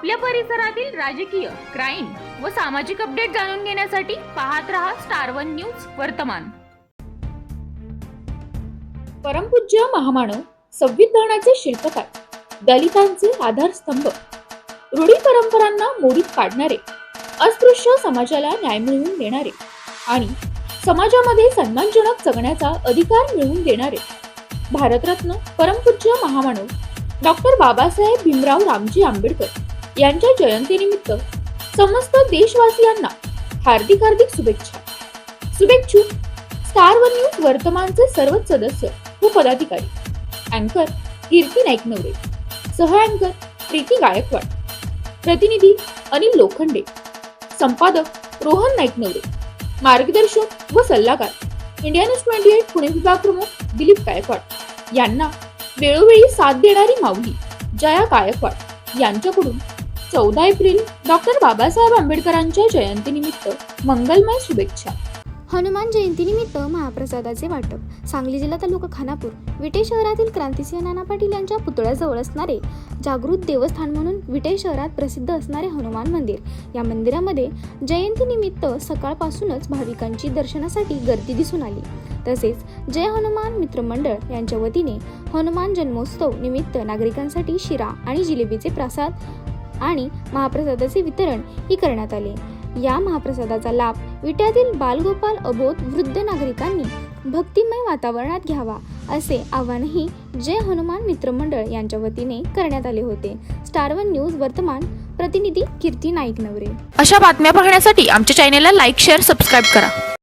आपल्या परिसरातील राजकीय क्राईम व सामाजिक अपडेट जाणून घेण्यासाठी पाहत रहा स्टार वन न्यूज वर्तमान. परमपूज्य महामानव संविधानाचे शिल्पकार दलितांचे आधारस्तंभ रूढी परंपरांना मोडीत काढणारे अस्पृश्य समाजाला न्याय मिळवून देणारे आणि समाजामध्ये सन्मानजनक जगण्याचा अधिकार मिळवून देणारे भारतरत्न परमपूज्य महामानव डॉक्टर बाबासाहेब भीमराव रामजी आंबेडकर. यांच्या जयंतीनिमित्त समस्त देशवासियांना हार्दिक हार्दिक शुभेच्छा. शुभेच्छुक स्टार वन न्यूज वर्तमानचे सर्वच सदस्य व पदाधिकारी अँकर कीर्ती नाईक नवरे सह अँकर प्रीती गायकवाड प्रतिनिधी अनिल लोखंडे संपादक रोहन नाईक नवरे मार्गदर्शक व सल्लागार India news twenty eight Pune विभाग प्रमुख दिलीप गायकवाड यांना वेळोवेळी साथ देणारी माऊली जया गायकवाड यांच्याकडून चौदा एप्रिल डॉक्टर बाबासाहेब आंबेडकरांच्या जयंतीनिमित्त मंगलमय शुभेच्छा. हनुमान जयंतीनिमित्त महाप्रसादाचे वाटप. सांगली जिल्हा तालुका खानापूर विटे शहरातील क्रांतिसिंह नाना पाटील यांच्या पुतळ्याजवळ असणारे जागृत देवस्थान म्हणून विटे शहरात प्रसिद्ध असणारे हनुमान मंदिर. या मंदिरामध्ये जयंतीनिमित्त सकाळपासूनच भाविकांची दर्शनासाठी गर्दी दिसून आली. तसेच जय हनुमान मित्रमंडळ यांच्या वतीने हनुमान जन्मोत्सव निमित्त नागरिकांसाठी शिरा आणि जिलेबीचे प्रसाद आणि महाप्रसादाचे वितरण ही करण्यात आले. या महाप्रसादाचा लाभ विट्यातील बालगोपाल अबोध वृद्ध नागरिकांनी भक्तिमय वातावरणात घ्यावा असे आवाहनही जय हनुमान मित्रमंडळ यांच्या वतीने करण्यात आले होते. स्टार वन न्यूज वर्तमान प्रतिनिधी कीर्ती नाईक नवरे. अशा बातम्या पाहण्यासाठी आमच्या चॅनेलला लाईक शेअर सबस्क्राईब करा.